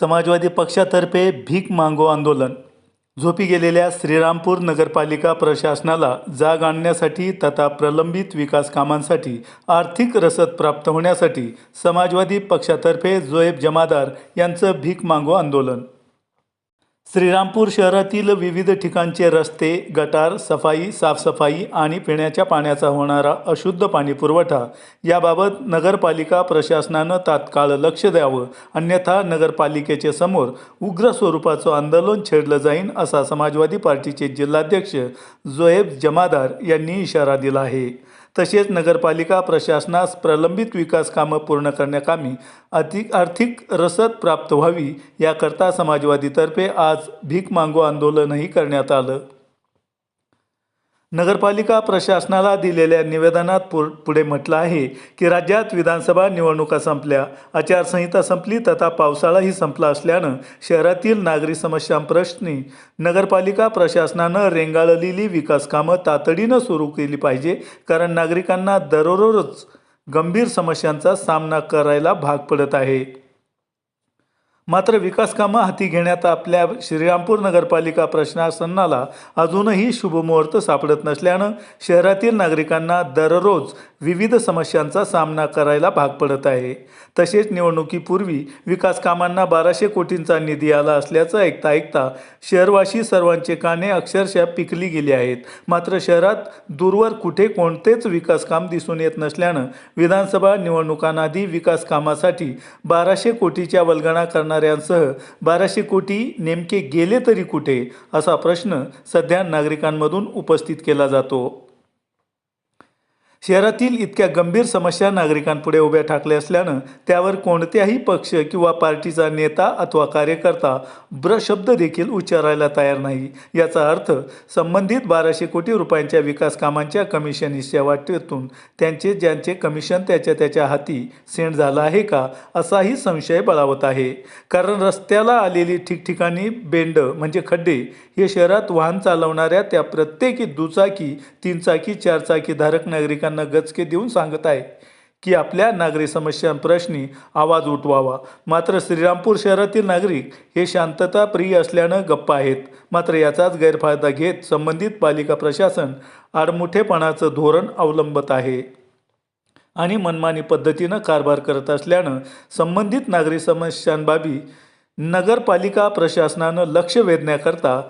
समाजवादी पक्षातर्फे भीक मांगो आंदोलन. झोपी गेलेल्या श्रीरामपूर नगरपालिका प्रशासनाला जाग आणण्यासाठी तथा प्रलंबित विकास कामांसाठी आर्थिक रसद प्राप्त होण्यासाठी समाजवादी पक्षातर्फे जोएब जमादार यांचं भीक मांगो आंदोलन. श्रीरामपूर शहरातील विविध ठिकाणचे रस्ते गटार सफाई साफसफाई आणि पिण्याच्या पाण्याचा होणारा अशुद्ध पाणी पुरवठा याबाबत नगरपालिका प्रशासनानं तात्काळ लक्ष द्यावं अन्यथा नगरपालिकेचे समोर उग्र स्वरूपाचं आंदोलन छेडलं जाईन असा समाजवादी पार्टीचे जिल्हाध्यक्ष जोएब जमादार यांनी इशारा दिला आहे. तसेच नगरपालिका प्रशासनास प्रलंबित विकास कामं पूर्ण करण्याकामी अधिक आर्थिक रसद प्राप्त व्हावी याकरता समाजवादीतर्फे आज भीक मागो आंदोलनही करण्यात आलं. नगरपालिका प्रशासनाला दिलेल्या निवेदनात पु पुढे म्हटलं आहे की राज्यात विधानसभा निवडणुका संपल्या. आचारसंहिता संपली तथा पावसाळाही संपला असल्यानं शहरातील नागरी समस्यांप्रश्नी नगरपालिका प्रशासनानं रेंगाळलेली विकास कामं तातडीनं सुरू केली पाहिजे कारण नागरिकांना दररोज गंभीर समस्यांचा सामना करायला भाग पडत आहे. मात्र विकास कामं हाती घेण्यात आपल्या श्रीरामपूर नगरपालिका प्रशासनाला अजूनही शुभमुहूर्त सापडत नसल्यानं शहरातील नागरिकांना दररोज विविध समस्यांचा सामना करायला भाग पडत आहे. तसेच निवडणुकीपूर्वी विकास कामांना बाराशे कोटींचा निधी आला असल्याचं ऐकता ऐकता शहरवासी सर्वांचे काने अक्षरशः पिकली गेली आहेत. मात्र शहरात दूरवर कुठे कोणतेच विकास काम दिसून येत नसल्यानं विधानसभा निवडणुकांआधी विकास कामासाठी बाराशे कोटीच्या वल्गणा करणाऱ्यांसह बाराशे कोटी नेमके गेले तरी कुठे असा प्रश्न सध्या नागरिकांमधून उपस्थित केला जातो. शहरातील इतक्या गंभीर समस्या नागरिकांपुढे उभ्या ठाकल्या असल्यानं त्यावर कोणत्याही पक्ष किंवा पार्टीचा नेता अथवा कार्यकर्ता ब्रशब्द देखील उच्चारायला तयार नाही. याचा अर्थ संबंधित बाराशे कोटी रुपयांच्या विकास कामांच्या कमिशन हिस्या वाटेतून त्यांचे ज्यांचे कमिशन त्याच्या त्याच्या हाती सेंड झालं आहे का असाही संशय बळावत आहे. कारण रस्त्याला आलेली ठिकठिकाणी बेंड म्हणजे खड्डे हे शहरात वाहन चालवणाऱ्या त्या प्रत्येकी दुचाकी तीनचाकी चारचाकी धारक नागरिकांना गचके देऊन सांगत आहे की आपल्या नागरी समस्यांप्रश्नी आवाज उठवावा. मात्र श्रीरामपूर शहरातील नागरिक हे शांतता प्रिय असल्यानं गप्प आहेत. मात्र याचाच गैरफायदा घेत संबंधित पालिका प्रशासन आडमुठेपणाचं धोरण अवलंबत आहे. आणि मनमानी पद्धतीनं कारभार करत असल्यानं संबंधित नागरी समस्यांबाबी नगरपालिका प्रशासनानं लक्ष वेधण्याकरता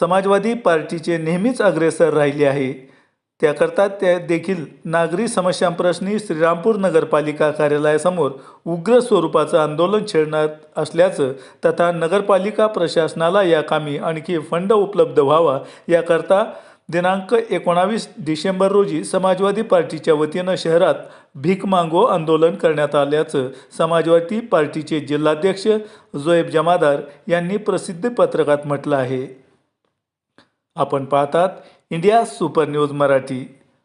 समाजवादी पार्टीचे नेहमीच अग्रेसर राहिले आहे. त्याकरता त्या देखील नागरी समस्यांप्रश्नी श्रीरामपूर नगरपालिका कार्यालयासमोर उग्र स्वरूपाचं आंदोलन छेडणार असल्याचं तथा नगरपालिका प्रशासनाला या कामी आणखी फंड उपलब्ध व्हावा याकरता दिनांक एकोणावीस डिसेंबर रोजी समाजवादी पार्टीच्या वतीनं शहरात भीक मांगो आंदोलन करण्यात आल्याचं समाजवादी पार्टीचे जिल्हाध्यक्ष जोएब जमादार यांनी प्रसिद्ध पत्रकात म्हटलं आहे. आपण पाहतात इंडिया सुपर न्यूज मराठी.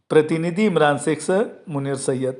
प्रतिनिधी इम्रान शेख मुनीर सय्यद.